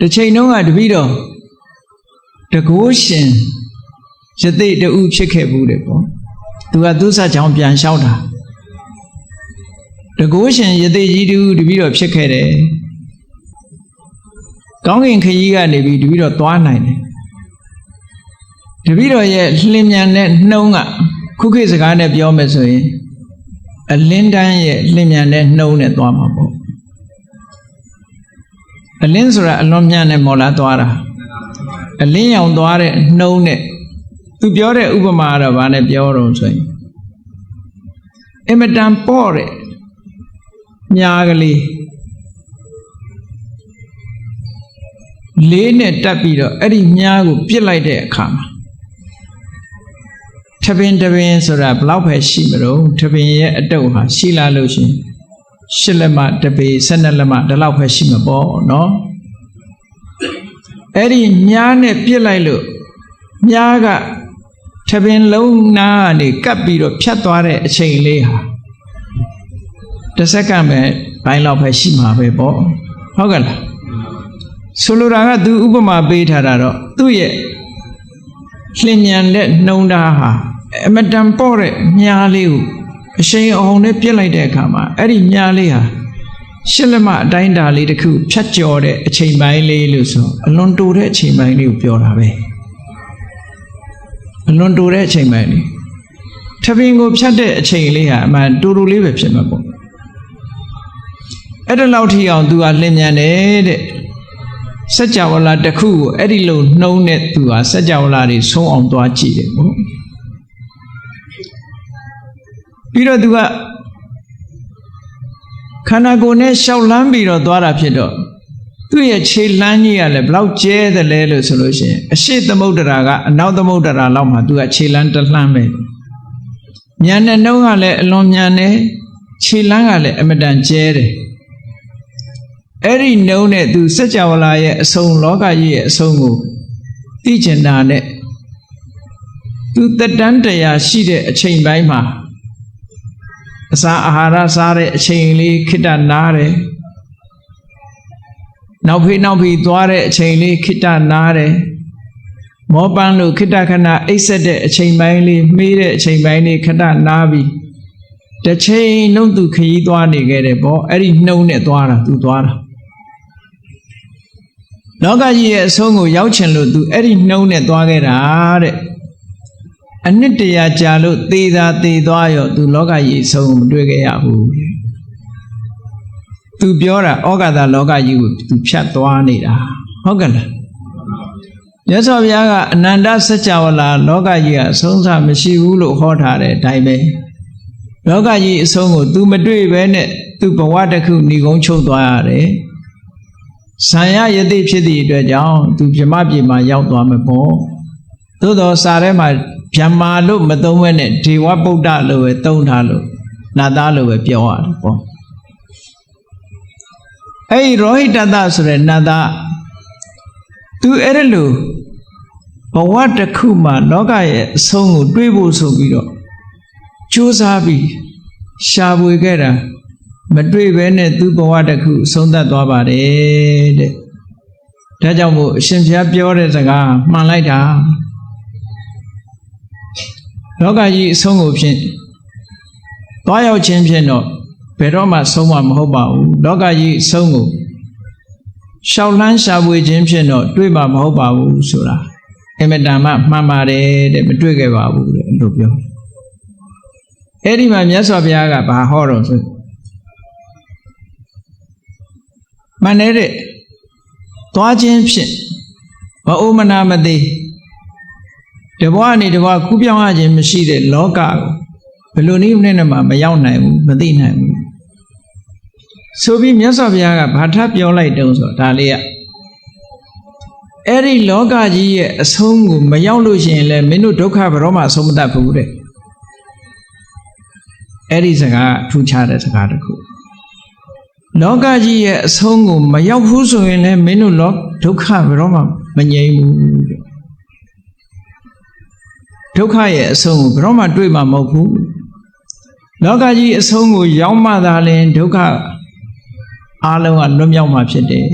တစ်ချိန်တုန်းကတပည့်တော်တကိုးရှင်ယသိတူဖြစ်ခဲ့ဘူးတယ်ပေါ့သူကသူ့ဆက်ချောင်းပြန်လျှောက်တာတကိုးရှင်ယသိကြီးတူတပည့်တော်ဖြစ်ခဲ့တယ်ကောင်းကင်ခရီးကနေပြီးတပည့်တော်သွားနိုင်တယ်တပည့်တော်ရဲ့လျင်မြန်တဲ့နှုံးကခုခေတ်စကားနဲ့ပြောမယ်ဆိုရင်အလင်းတန်းရဲ့လျင်မြန်တဲ့နှုံးနဲ့သွားမှာပေါ့ အလင်းဆိုတာအလွန်မြန်နဲ့မော်လာသွားတာအလင်းရောင်သွားတဲ့နှုံးနဲ့သူပြောတဲ့ဥပမာကတော့ဗာနဲ့ပြောတော့ဆိုရင်အင်မတန်ပေါ့တဲ့ညာကလေးလေးနဲ့တက်ပြီးတော့အဲ့ဒီညာကိုပြစ်လိုက်တဲ့အခါမှာထပင်တပင်ဆိုတာဘလောက်ပဲရှိမလို့ထပင်ရဲ့အတုပ်ဟာရှိလာလို့ရှရင် ရှစ်လက်မတပေ၁၂လက်မဒီလောက်ပဲရှိမှာပေါ့နော်အဲ့ဒီညားနဲ့ပြစ်လိုက်လို့ညားကထပင်လုံးနာကနေကပ်ပြီးတော့ဖြတ်သွားတဲ့အချိန်လေးဟာတစ်စက္ကန့်ပဲဘိုင်းလောက်ပဲရှိမှာပဲပေါ့ဟုတ်ကဲ့လားဆိုလိုတာကသူဥပမာပေးထားတာတော့သူ့ရဲ့လျင်မြန်တဲ့နှုံသားဟာအမတန်ပေါ့တဲ့ညားလေးကို အရှိန်အောင်နဲ့ပြစ်လိုက်တဲ့အခါမှာအဲ့ဒီညားလေးဟာရှစ်လက်မအတိုင်းတာလေးတစ်ခုဖြတ်ကျော်တဲ့အချိန်ပိုင်းလေးလို့ဆိုအလွန်တိုတဲ့အချိန်ပိုင်းလေးကိုပြောတာပဲအလွန်တိုတဲ့အချိန်ပိုင်းလေးထပင်ကိုဖြတ်တဲ့အချိန်လေးဟာအမှန်တူတူလေးပဲဖြစ်မှာပေါ့အဲ့ဒါလောက်ထိအောင်သူကလင်းမြန်တယ်တဲ့စัจ java လာတစ်ခုကိုအဲ့ဒီလိုနှုံးတဲ့သူဟာစัจ java လာတွေဆုံးအောင်သွားကြည့်တယ်ပေါ့ ပြီးတော့သူကခန္ဓာကိုယ်နဲ့ရှောက်လန်းပြီးတော့သွားတာဖြစ်တော့သူ့ရဲ့ခြေလှမ်းကြီးကလည်းဘလောက်ကျဲတယ်လဲလို့ဆိုလို့ရှိရင်အရှိသမုဒ္ဒရာကအနောက်သမုဒ္ဒရာလောက်မှသူကခြေလှမ်းတစ်လှမ်းပဲညံတဲ့နှုံးကလည်းအလွန်ညံတယ်ခြေလှမ်းကလည်းအမတန်ကျဲတယ်အဲ့ဒီနှုံးနဲ့သူစัจ java လာရဲ့အဆုံးလောကကြီးရဲ့အဆုံးကိုသိကျင်တာနဲ့သူတက်တန်းတရားရှိတဲ့အချိန်ပိုင်းမှာ အစာအာဟာရစားတဲ့အချိန်လေးခိတ္တနားတယ်နောက်ဖေးနောက်ဖေးသွားတဲ့အချိန်လေးခိတ္တနားတယ်မောပန်းလို့ခိတ္တခဏအိပ်ဆက်တဲ့အချိန်ပိုင်းလေးမေးတဲ့အချိန်ပိုင်းလေးခိတ္တနားပြီးတစ်ချိန်လုံးသူခရီးသွားနေခဲ့တယ်ပေါ့အဲ့ဒီနှုံနဲ့သွားတာသူသွားတာလောကကြီးရဲ့အဆုံးကိုရောက်ချင်လို့သူအဲ့ဒီနှုံနဲ့သွားခဲ့တာတဲ့ အနှစ်တရာကြာလို့သေသာသေသွားရောသူလောကကြီးအဆုံးမတွေ့ခဲ့ရဘူးသူပြောတာဩဃာတလောကကြီးကိုသူဖြတ်သွားနေတာဟုတ်ကဲ့လားမြတ်စွာဘုရားကအနန္တစัจ java လာလောကကြီးကအဆုံးစမရှိဘူးလို့ဟောထားတဲ့အတိုင်းပဲလောကကြီးအဆုံးကို तू မတွေ့ပဲနဲ့သူ့ဘဝတစ်ခုဏီကုန်းချုပ်သွားရတယ်။ဆံရယတိဖြစ်သည့်အတွက်ကြောင့် तू ပြမပြေမှာရောက်သွားမှာပေါ့။ သို့တော့စာထဲမှာဗြဟ္မာလို့မသုံးဘဲနဲ့ဒေဝဗုဒ္ဓလို့ပဲသုံးထားလို့နတ်သားလို့ပဲပြောရတယ်ပေါ့။အဲ့ဒီရောဟိတတဆိုတဲ့နတ်သား तू အဲ့ဒါလို့ဘဝတစ်ခုမှာလောကရဲ့အဆုံးကိုတွေးဖို့ဆိုပြီးတော့ကြိုးစားပြီးရှာဖွေခဲ့တာမတွေ့ဘဲနဲ့သူ့ဘဝတစ်ခုဆုံးသက်သွားပါတယ်တဲ့ဒါကြောင့်မို့အရှင်ဘုရားပြောတဲ့စကားမှန်လိုက်တာ လောကကြီးအဆုံးကိုဖြင့်သွားရောက်ခြင်းဖြင့်တော့ဘယ်တော့မှဆုံးမှာမဟုတ်ပါဘူးလောကကြီးအဆုံးကိုရှောက်လန်းရှာဖွေခြင်းဖြင့်တော့တွေ့မှာမဟုတ်ပါဘူးဆိုတာအင်မတန်မှမှန်ပါတယ်တဲ့မတွေ့ခဲ့ပါဘူးတဲ့လို့ပြောအဲ့ဒီမှာမြတ်စွာဘုရားကဘာဟောတော့ဆိုမန္နေတဲ့သွားခြင်းဖြင့်မအိုမနာမသေး တဘွားနေတဘွားကူးပြောင်းရခြင်းမရှိတဲ့လောကကိုဘယ်လိုနည်းနဲ့မှမရောက်နိုင်ဘူးမသိနိုင်ဘူးဆိုပြီးမြတ်စွာဘုရားကဘာထပ်ပြောလိုက်တုံးဆိုဒါလေးကအဲ့ဒီလောကကြီးရဲ့အဆုံးကိုမရောက်လို့ရှိရင်လည်းမင်းတို့ဒုက္ခဘယ်တော့မှအဆုံးမတတ်ဘူးတဲ့အဲ့ဒီစကားထူးခြားတဲ့စကားတစ်ခုလောကကြီးရဲ့အဆုံးကိုမရောက်ဘူးဆိုရင်လည်းမင်းတို့လောဒုက္ခဘယ်တော့မှမငြိမ်းဘူးတဲ့ ဒုက္ခရဲ့အဆုံးကိုဘယ်တော့မှတွေ့မှာမဟုတ်ဘူးလောကကြီးအဆုံးကိုရောက်မှသာလင်ဒုက္ခအလုံးကလွတ်မြောက်မှာဖြစ်တယ်